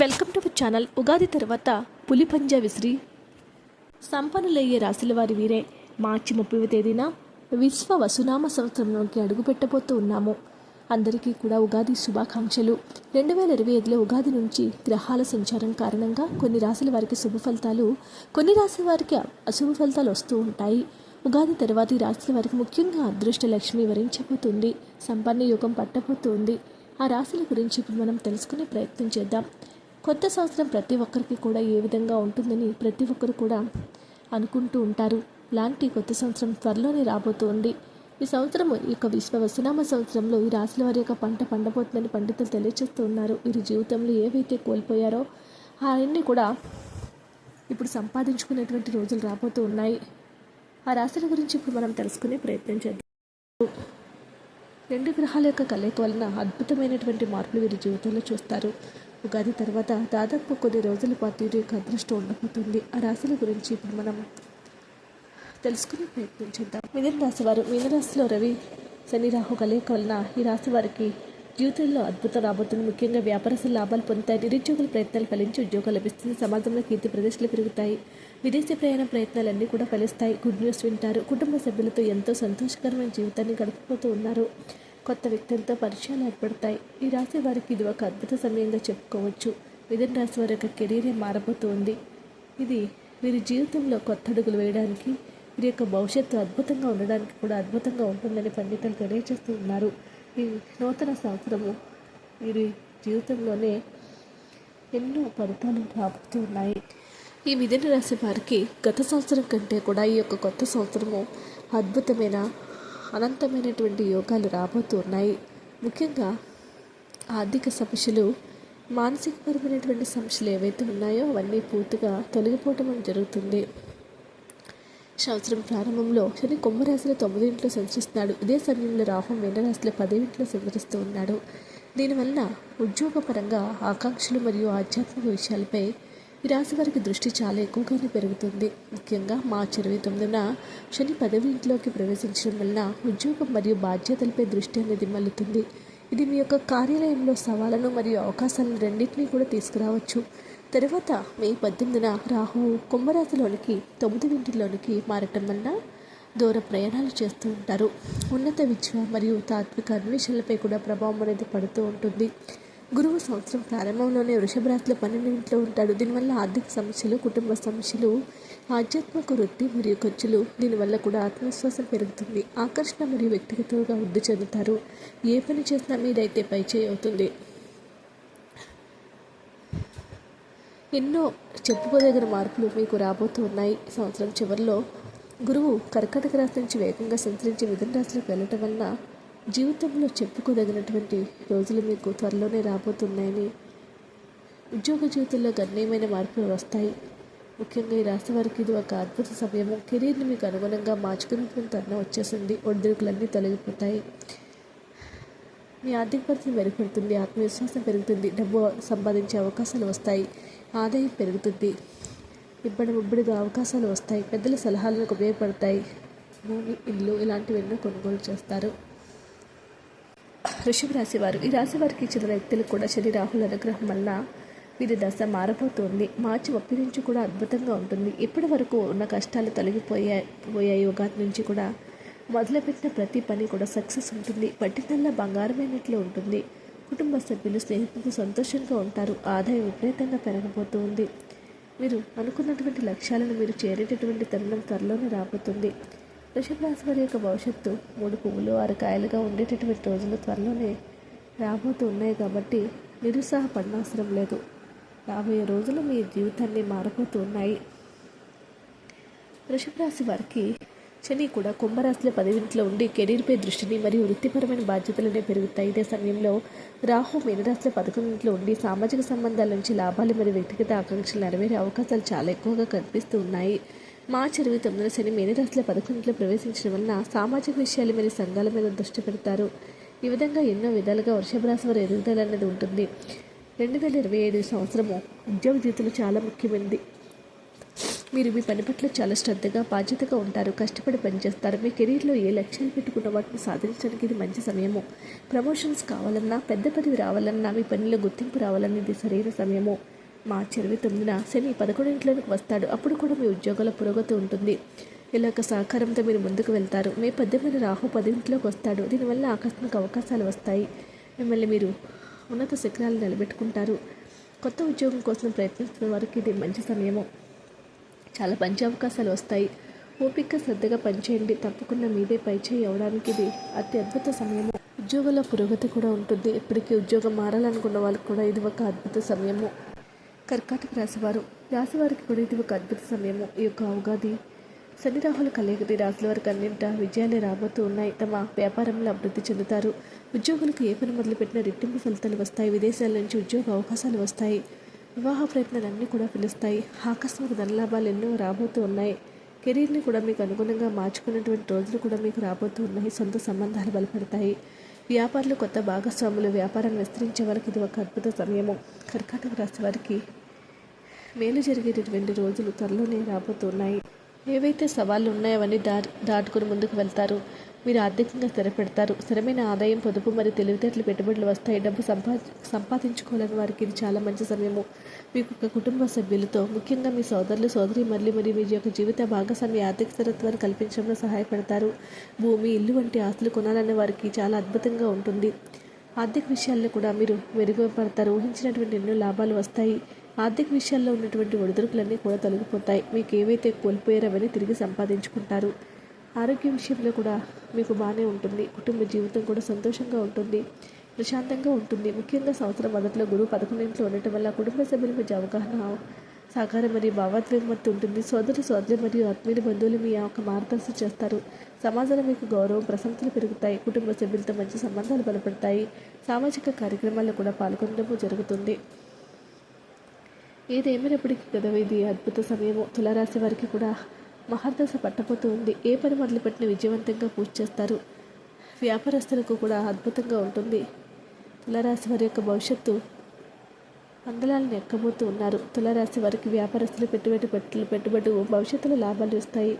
Welcome to channel Ugadi తర్వాత పులి పంజా విసిరి సంపన్నులయ్యే రాశుల వారి వీరే మార్చి ముప్పై తేదీన విశ్వ వసునామ సంవత్సరంలోకి అడుగుపెట్టబోతూ ఉన్నాము. అందరికీ కూడా ఉగాది శుభాకాంక్షలు. రెండు వేల ఇరవై ఐదులో ఉగాది నుంచి గ్రహాల సంచారం కారణంగా కొన్ని రాశుల వారికి శుభ ఫలితాలు కొన్ని రాశుల వారికి అశుభ ఫలితాలు వస్తూ ఉంటాయి. ఉగాది తర్వాత ఈ రాశుల వారికి ముఖ్యంగా అదృష్ట లక్ష్మి వరించబోతుంది. సంపన్న యుగం పట్టబోతుంది. ఆ రాశుల గురించి ఇప్పుడు మనం తెలుసుకునే ప్రయత్నం చేద్దాం. కొత్త సంవత్సరం ప్రతి ఒక్కరికి కూడా ఏ విధంగా ఉంటుందని ప్రతి ఒక్కరు కూడా అనుకుంటూ ఉంటారు. లాంటి కొత్త సంవత్సరం త్వరలోనే రాబోతోంది. ఈ సంవత్సరం ఈ యొక్క విశ్వ వసునామ సంవత్సరంలో ఈ రాశుల వారి యొక్క పంట పండబోతుందని పండితులు తెలియజేస్తూ ఉన్నారు. వీరి జీవితంలో ఏవైతే కోల్పోయారో అవన్నీ కూడా ఇప్పుడు సంపాదించుకునేటువంటి రోజులు రాబోతూ ఉన్నాయి. ఆ రాశుల గురించి ఇప్పుడు మనం తెలుసుకునే ప్రయత్నం చేద్దాం. రెండు గ్రహాల యొక్క కలయిక వలన అద్భుతమైనటువంటి మార్పులు వీరి జీవితంలో చూస్తారు. ఉగాది తర్వాత దాదాపు కొన్ని రోజుల పాటు యొక్క అదృష్టం ఉండబోతుంది. ఆ రాశుల గురించి ఇప్పుడు మనం తెలుసుకుని ప్రయత్నించుద్దాం మిథున రాశి వారు మీనరాశిలో రవి శని రాహు కలయిక వలన ఈ రాశి వారికి జీవితంలో అద్భుతం రాబోతుంది. ముఖ్యంగా వ్యాపారస్తులు లాభాలు పొందుతాయి. నిరుద్యోగుల ప్రయత్నాలు ఫలించి ఉద్యోగాలు లభిస్తుంది. సమాజంలో కీర్తి ప్రదేశాలు పెరుగుతాయి. విదేశీ ప్రయాణ ప్రయత్నాలన్నీ కూడా ఫలిస్తాయి. గుడ్ న్యూస్ వింటారు. కుటుంబ సభ్యులతో ఎంతో సంతోషకరమైన జీవితాన్ని గడిపిపోతూ ఉన్నారు. కొత్త వ్యక్తులతో పరిచయాలు ఏర్పడతాయి. ఈ రాశి వారికి ఇది ఒక అద్భుత సమయంగా చెప్పుకోవచ్చు. మిథున రాశి వారి యొక్క కెరీరే మారబోతోంది. ఇది వీరి జీవితంలో కొత్త అడుగులు వేయడానికి వీరి యొక్క భవిష్యత్తు అద్భుతంగా ఉండడానికి కూడా అద్భుతంగా ఉంటుందని పండితులు తెలియజేస్తూ ఉన్నారు. ఈ నూతన సంవత్సరము వీరి జీవితంలోనే ఎన్నో ఫలితాలు రాబోతూ ఉన్నాయి. ఈ మిథున రాశి వారికి గత సంవత్సరం కంటే కూడా ఈ యొక్క కొత్త సంవత్సరము అద్భుతమైన అనంతమైనటువంటి యోగాలు రాబోతూ ఉన్నాయి ముఖ్యంగా ఆర్థిక సమస్యలు మానసికపరమైనటువంటి సమస్యలు ఏవైతే ఉన్నాయో అవన్నీ పూర్తిగా తొలగిపోవటం జరుగుతుంది. సంవత్సరం ప్రారంభంలో శని కుంభరాశిలో తొమ్మిది ఇంట్లో సంచరిస్తున్నాడు. ఇదే సమయంలో రాహు మీనరాశిలో పదివింట్లో సంచరిస్తూ ఉన్నాడు. దీనివల్ల ఉద్యోగపరంగా ఆకాంక్షలు మరియు ఆధ్యాత్మిక విషయాలపై ఈ రాశి వారికి దృష్టి చాలా ఎక్కువగానే పెరుగుతుంది. ముఖ్యంగా మార్చి ఇరవై తొమ్మిదిన శని పదవి ఇంట్లోకి ప్రవేశించడం వలన ఉద్యోగం మరియు బాధ్యతలపై దృష్టి అనేది మల్లుతుంది ఇది మీ యొక్క కార్యాలయంలో సవాళ్ళను మరియు అవకాశాలను రెండింటినీ కూడా తీసుకురావచ్చు. తర్వాత మే పద్దెనిమిదిన రాహు కుంభరాశిలోనికి తొమ్మిది ఇంటిలోనికి మారటం వలన దూర ప్రయాణాలు చేస్తూ ఉంటారు. ఉన్నత విద్య మరియు తాత్విక అన్వేషణలపై కూడా ప్రభావం అనేది పడుతూ ఉంటుంది. గురువు సంవత్సరం ప్రారంభంలోనే వృషభ రాశిలో పన్నెండు ఉంటాడు. దీనివల్ల ఆర్థిక సమస్యలు కుటుంబ సమస్యలు ఆధ్యాత్మిక వృత్తి మరియు ఖర్చులు దీనివల్ల కూడా ఆత్మవిశ్వాసం పెరుగుతుంది. ఆకర్షణ మరియు వ్యక్తిగతంగా వృద్ధి చెందుతారు. ఏ పని చేసినా మీదైతే పై అవుతుంది. ఎన్నో చెప్పుకోదగిన మార్పులు మీకు రాబోతూ ఉన్నాయి. సంవత్సరం చివరిలో గురువు కర్కటక రాశి నుంచి వేగంగా సంచరించి మిథున రాశిలోకి వెళ్ళటం వలన జీవితంలో చెప్పుకోదగినటువంటి రోజులు మీకు త్వరలోనే రాబోతున్నాయని ఉద్యోగ జీవితంలో గణనీయమైన మార్పులు వస్తాయి. ముఖ్యంగా ఈ రాష్ట్ర వారికి ఇది ఒక అద్భుత సమయము కెరీర్ని మీకు అనుగుణంగా మార్చుకునేటువంటి తరుణం వచ్చేసింది. ఒడిదుడుకులన్నీ తొలగిపోతాయి. మీ ఆర్థిక పరిస్థితి మెరుగుపడుతుంది. ఆత్మవిశ్వాసం పెరుగుతుంది. డబ్బు సంపాదించే అవకాశాలు వస్తాయి. ఆదాయం పెరుగుతుంది. ఇబ్బడి ముబ్బడిగా అవకాశాలు వస్తాయి. పెద్దల సలహాలకు ఉపయోగపడతాయి. భూమి ఇల్లు ఇలాంటివెన్నో కొనుగోలు చేస్తారు. వృషభ రాశి వారు ఈ రాశి వారికి చెందిన వ్యక్తులు కూడా శని రాహుల అనుగ్రహం వల్ల వీరి దశ మారబోతోంది. మార్చి ఒప్పి నుంచి కూడా అద్భుతంగా ఉంటుంది. ఇప్పటి వరకు ఉన్న కష్టాలు తొలగిపోయాయి పోయాయి ఉగాది నుంచి కూడా మొదలుపెట్టిన ప్రతి పని కూడా సక్సెస్ ఉంటుంది. పట్టిందల్లా బంగారమైనట్లు ఉంటుంది. కుటుంబ సభ్యులు స్నేహితులు సంతోషంగా ఉంటారు. ఆదాయం విపరీతంగా పెరగబోతుంది. మీరు అనుకున్నటువంటి లక్ష్యాలను మీరు చేరేటటువంటి తరుణం త్వరలోనే రాబోతుంది. వృషభరాశి వారి యొక్క భవిష్యత్తు మూడు పువ్వులు ఆరు కాయలుగా ఉండేటటువంటి రోజులు త్వరలోనే రాబోతూ ఉన్నాయి కాబట్టి నిరుత్సాహపడనవసరం లేదు. రాబోయే రోజులు మీ జీవితాన్ని మారబోతూ ఉన్నాయి. వృషభరాశి వారికి శని కూడా కుంభరాశిలో పదివింట్లో ఉండి కెరీర్పై దృష్టిని మరియు వృత్తిపరమైన బాధ్యతలనే పెరుగుతాయి. ఇదే సమయంలో రాహు మీనరాశిలో పదకొండింట్లో ఉండి సామాజిక సంబంధాల నుంచి లాభాలు మరియు వ్యక్తిగత ఆకాంక్షలు నెరవేరే అవకాశాలు చాలా ఎక్కువగా కనిపిస్తూ ఉన్నాయి. మార్చి ఇరవై తొమ్మిదిన శని మీనరాశిలో పదకొండులో ప్రవేశించడం వలన సామాజిక విషయాలు మరియు సంఘాల మీద దృష్టి పెడతారు. ఈ విధంగా ఎన్నో విధాలుగా వృషభ రాశి వారి ఎదుగుదల అనేది ఉంటుంది. రెండు వేల ఇరవై ఐదు సంవత్సరము ఉద్యోగ జీవితంలో చాలా ముఖ్యమైనది. మీరు మీ పని పట్ల చాలా శ్రద్ధగా బాధ్యతగా ఉంటారు కష్టపడి పనిచేస్తారు. మీ కెరీర్లో ఏ లక్ష్యాలు పెట్టుకున్న వాటిని సాధించడానికి ఇది మంచి సమయము. ప్రమోషన్స్ కావాలన్నా పెద్ద పదవి రావాలన్నా మీ పనిలో గుర్తింపు రావాలన్నా ఇది సరైన సమయము. మార్చి ఇరవై తొమ్మిదిన శని పదకొండింట్లోకి వస్తాడు. అప్పుడు కూడా మీ ఉద్యోగాల పురోగతి ఉంటుంది. ఇలాగ సహకారంతో మీరు ముందుకు వెళ్తారు. మే పద్దెనిమిది రాహు పదింట్లోకి వస్తాడు. దీనివల్ల ఆకస్మిక అవకాశాలు వస్తాయి. మిమ్మల్ని మీరు ఉన్నత శిఖరాలు నిలబెట్టుకుంటారు. కొత్త ఉద్యోగం కోసం ప్రయత్నిస్తున్న వారికి ఇది మంచి సమయము. చాలా మంచి అవకాశాలు వస్తాయి. ఓపిక శ్రద్ధగా పనిచేయండి. తప్పకుండా మీదే పైచేయి అవడానికి ఇది అతి అద్భుత సమయము. ఉద్యోగంలో పురోగతి కూడా ఉంటుంది. ఇప్పటికీ ఉద్యోగం మారాలనుకున్న వాళ్ళకి కూడా ఇది ఒక అద్భుత సమయము. కర్కాటక రాశివారు. రాశివారికి కూడా ఇది ఒక అద్భుత సమయము. ఈ యొక్క ఉగాది శని రాహుల కలయికది రాశుల వారికి అన్నింట విజయాలే రాబోతూ ఉన్నాయి. తమ వ్యాపారంలో అభివృద్ధి చెందుతారు. ఉద్యోగులకు ఏ పని మొదలుపెట్టిన రెట్టింపు ఫలితాలు వస్తాయి. విదేశాల నుంచి ఉద్యోగ అవకాశాలు వస్తాయి. వివాహ ప్రయత్నాలన్నీ కూడా పిలుస్తాయి ఆకస్మిక ధనలాభాలు ఎన్నో రాబోతూ ఉన్నాయి. కెరీర్ని కూడా మీకు అనుగుణంగా మార్చుకున్నటువంటి రోజులు కూడా మీకు రాబోతూ ఉన్నాయి. సొంత సంబంధాలు బలపడతాయి. వ్యాపారులు కొత్త భాగస్వాములు వ్యాపారాన్ని విస్తరించే వారికి ఇది ఒక అద్భుత సమయము. కర్కాటక రాశి వారికి మేలు జరిగేటటువంటి రోజులు త్వరలోనే రాబోతున్నాయి. ఏవైతే సవాళ్ళు ఉన్నాయో అవన్నీ దా దాటుకుని ముందుకు వెళ్తారు. మీరు ఆర్థికంగా స్థిరపెడతారు. స్థిరమైన ఆదాయం పొదుపు మరియు తెలివితేటలు పెట్టుబడులు వస్తాయి. డబ్బు సంపా సంపాదించుకోవాలని వారికి ఇది చాలా మంచి సమయము. మీకు ఒక కుటుంబ సభ్యులతో ముఖ్యంగా మీ సోదరులు సోదరి మళ్ళీ మరియు మీ యొక్క జీవిత భాగస్వామి ఆర్థిక స్థిరత్వాన్ని కల్పించడంలో సహాయపడతారు. భూమి ఇల్లు వంటి ఆస్తులు కొనాలనే వారికి చాలా అద్భుతంగా ఉంటుంది. ఆర్థిక విషయాల్లో కూడా మీరు మెరుగుపడతారు. ఊహించినటువంటి ఎన్నో లాభాలు వస్తాయి. ఆర్థిక విషయాల్లో ఉన్నటువంటి ఒడిదుడుకులన్నీ కూడా తొలగిపోతాయి. మీకు ఏవైతే కోల్పోయారో అవన్నీ తిరిగి సంపాదించుకుంటారు. ఆరోగ్య విషయంలో కూడా మీకు బాగానే ఉంటుంది. కుటుంబ జీవితం కూడా సంతోషంగా ఉంటుంది. ప్రశాంతంగా ఉంటుంది. ముఖ్యంగా సంవత్సరం మొదట్లో గురువు పదకొండింట్లో ఉండటం వల్ల కుటుంబ సభ్యుల మధ్య అవగాహన సహకారం మరియు భావోద్వేగమత్తు ఉంటుంది. సోదరు సోదరి మరియు ఆత్మీయ బంధువులు మీ యొక్క మార్గదర్శనం చేస్తారు. సమాజంలో మీకు గౌరవం ప్రశంసలు పెరుగుతాయి. కుటుంబ సభ్యులతో మంచి సంబంధాలు బలపడతాయి. సామాజిక కార్యక్రమాల్లో కూడా పాల్గొనడము జరుగుతుంది. ఏదేమైనప్పటికీ కదా ఇది అద్భుత సమయము. తులారాశి వారికి కూడా మహర్దశ పట్టబోతూ ఉంది. ఏ పని మొదలుపెట్టిన విజయవంతంగా పూర్తి చేస్తారు. వ్యాపారస్తులకు కూడా అద్భుతంగా ఉంటుంది. తులారాశి వారి యొక్క భవిష్యత్తు అందలాలను ఎక్కబోతూ ఉన్నారు. తులారాశి వారికి వ్యాపారస్తులు పెట్టుబడి పెట్టులు పెట్టుబడి భవిష్యత్తులో లాభాలు ఇస్తాయి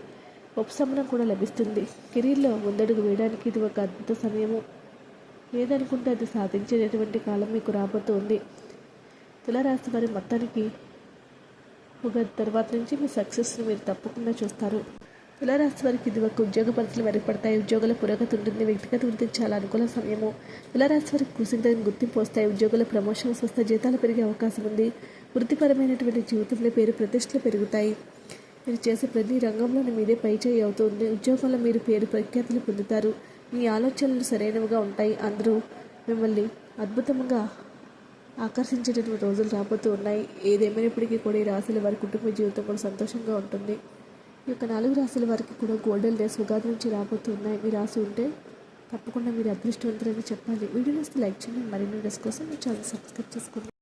ఉపశమనం కూడా లభిస్తుంది. కెరీర్లో ముందడుగు వేయడానికి ఇది ఒక అద్భుత సమయము. ఏదనుకుంటే అది సాధించేటటువంటి కాలం మీకు రాబోతుంది తులారాశి వారి మొత్తానికి ఉగాది తర్వాత నుంచి మీ సక్సెస్ని మీరు తప్పకుండా చూస్తారు. తులారాశి వారికి ఇది ఒక ఉద్యోగ పరిస్థితులు మెరుగుపడతాయి ఉద్యోగుల పురోగతి ఉంటుంది. వ్యక్తిగత వృద్ధికి చాలా అనుకూల సమయము. తులారాశి వారికి కృషింతని గుర్తింపు వస్తాయి ఉద్యోగుల ప్రమోషన్స్ వస్తే జీతాలు పెరిగే అవకాశం ఉంది. వృత్తిపరమైనటువంటి జీవితంలో పేరు ప్రతిష్టలు పెరుగుతాయి. మీరు చేసే ప్రతి రంగంలోనూ మీదే పైచేయి అవుతుంది. ఉద్యోగంలో మీరు పేరు ప్రఖ్యాతులు పొందుతారు. మీ ఆలోచనలు సరైనవిగా ఉంటాయి. అందరూ మిమ్మల్ని అద్భుతంగా ఆకర్షించేటటువంటి రోజులు రాబోతూ ఉన్నాయి. ఏదేమైనప్పటికీ కూడా ఈ రాశుల వారి కుటుంబ జీవితం కూడా సంతోషంగా ఉంటుంది. ఈ యొక్క నాలుగు రాశుల వారికి కూడా గోల్డెన్ డేస్ ఉగాది నుంచి రాబోతూ ఉన్నాయి. మీ రాసి ఉంటే తప్పకుండా మీరు అదృష్టవంతులని చెప్పాలి. వీడియో వస్తే లైక్ చేయండి. మరిన్ని డేస్ కోసం మీ ఛానల్ సబ్స్క్రైబ్ చేసుకోండి.